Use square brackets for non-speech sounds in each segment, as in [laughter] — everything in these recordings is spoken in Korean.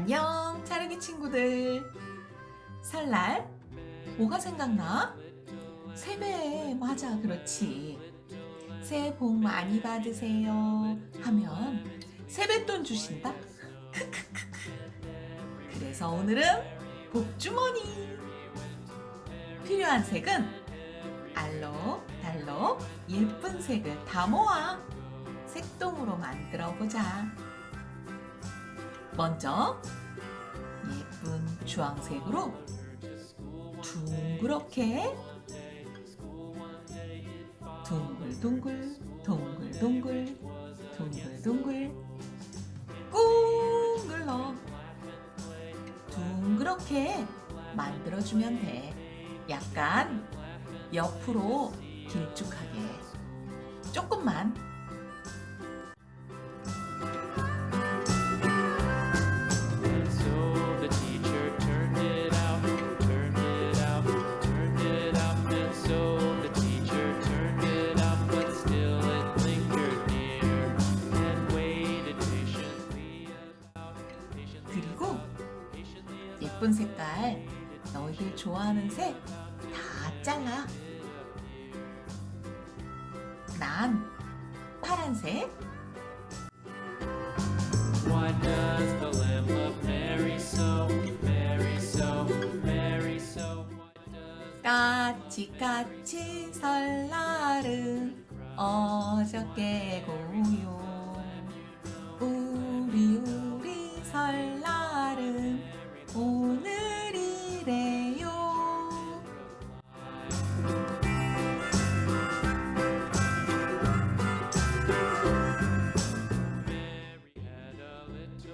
안녕, 차르기 친구들. 설날, 뭐가 생각나? 세배, 맞아, 그렇지. 새해 복 많이 받으세요. 하면 세뱃돈 주신다? 크크크크. [laughs] 그래서 오늘은 복주머니. 필요한 색은 알록, 달록, 예쁜 색을 다 모아 색동으로 만들어 보자. 먼저 예쁜 주황색으로 둥그렇게 둥글둥글 동글 동글 둥글둥글 꾹 눌러 둥그렇게 만들어주면 돼. 약간 옆으로 길쭉하게 조금만 예쁜 색깔 너희들 좋아하는 색 다 잘라. 난 파란색, Why does the lamb love Mary so, Mary so, Mary so? Why does 까치까치 설날은 어저께 고요.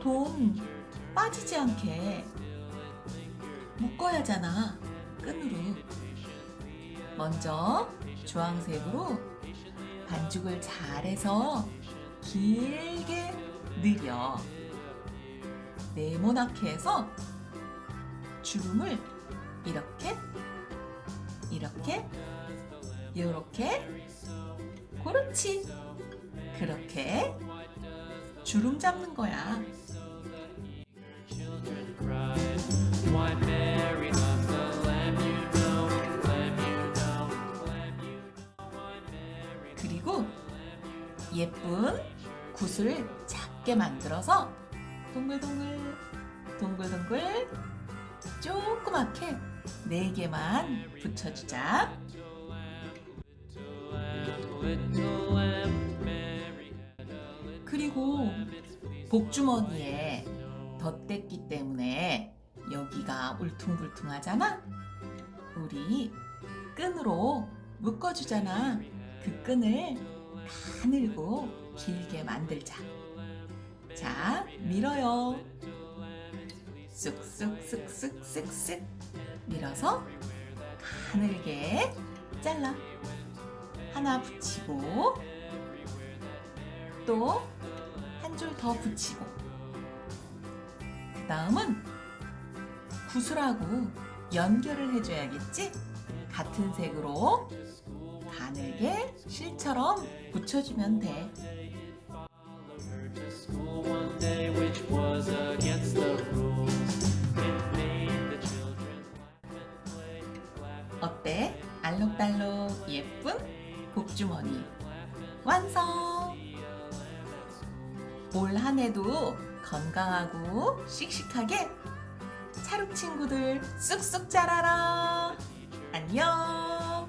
돈 빠지지 않게 묶어야 하잖아. 끈으로. 먼저 주황색으로 반죽을 잘해서 길게 늘여. 네모나게 해서 주름을 이렇게, 이렇게, 이렇게, 그렇지. 그렇게 주름 잡는 거야. 예쁜 굿을 작게 만들어서 동글동글 동글동글 조그맣게 네 개만 붙여주자. 그리고 복주머니에 덧댔기 때문에 여기가 울퉁불퉁하잖아. 우리 끈으로 묶어주잖아. 그 끈을 가늘고 길게 만들자. 자, 밀어요. 쓱쓱쓱쓱쓱쓱 밀어서 가늘게 잘라. 하나 붙이고 또 한 줄 더 붙이고 그 다음은 구슬하고 연결을 해줘야겠지? 같은 색으로 가늘게 실처럼 붙여주면 돼. 어때? 알록달록 예쁜 복주머니 완성! 올 한해도 건강하고 씩씩하게 차룩 친구들 쑥쑥 자라라 안녕